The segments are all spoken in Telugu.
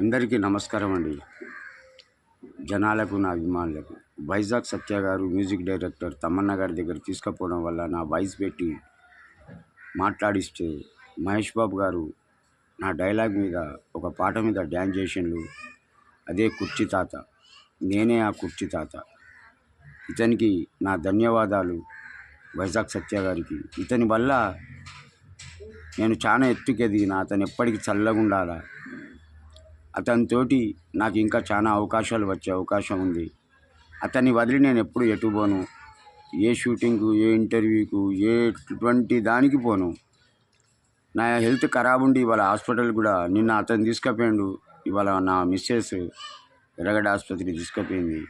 అందరికీ నమస్కారం అండి. జనాలకు నా అభిమానులకు. వైజాగ్ సత్య గారు మ్యూజిక్ డైరెక్టర్ తమన్నా గారి దగ్గర తీసుకుపోవడం వల్ల నా వాయిస్ పెట్టి మాట్లాడిస్తే మహేష్ బాబు గారు నా డైలాగ్ మీద ఒక పాట మీద డ్యాన్స్ చేసిండు. అదే కుర్చీ తాత. నేనే ఆ కుర్చీ తాత. ఇతనికి నా ధన్యవాదాలు వైజాగ్ సత్య గారికి. ఇతని వల్ల నేను చాలా ఎత్తుకెదిగిన అతను ఎప్పటికీ చల్లగా ఉండాలా అతనితోటి నాకు ఇంకా చాలా అవకాశాలు వచ్చే అవకాశం ఉంది. అతన్ని వదిలి నేను ఎప్పుడు ఎటు పోను? ఏ షూటింగ్కు ఏ ఇంటర్వ్యూకు ఏ ఎటువంటి దానికి పోను. నా హెల్త్ ఖరాబ్ ఉండి ఇవాళ హాస్పిటల్ కూడా నిన్న అతను తీసుకుపోయిండు. ఇవాళ నా మిస్సెస్ ఎర్రగడ్డ ఆసుపత్రికి తీసుకుపోయింది.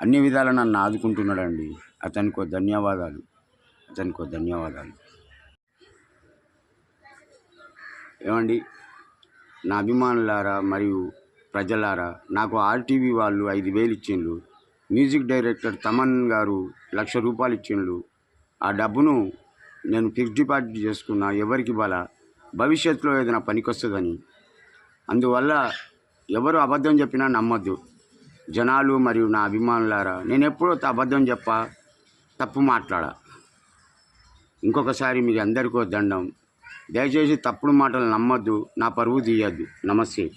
అన్ని విధాలు నన్ను ఆదుకుంటున్నాడండి. అతనికి ధన్యవాదాలు. అతనికి ధన్యవాదాలు. ఏమండి? నా అభిమానులారా మరియు ప్రజలారా నాకు ఆర్టీవీ వాళ్ళు ఐదు వేలు ఇచ్చిండ్రు. మ్యూజిక్ డైరెక్టర్ తమన్ గారు లక్ష రూపాయలు ఇచ్చిండ్రు. ఆ డబ్బును నేను ఫిక్స్డ్ డిపాజిట్ చేసుకున్నా ఎవరికి బల? భవిష్యత్తులో ఏదైనా పనికొస్తుందని. అందువల్ల ఎవరు అబద్ధం చెప్పినా నమ్మద్దు. జనాలు మరియు నా అభిమానులారా నేను ఎప్పుడో అబద్ధం చెప్ప తప్పు మాట్లాడా. ఇంకొకసారి మీరు అందరికో దండం. దయచేసి తప్పుడు మాటలు నమ్మద్దు నా పరువు తీయద్దు. నమస్తే.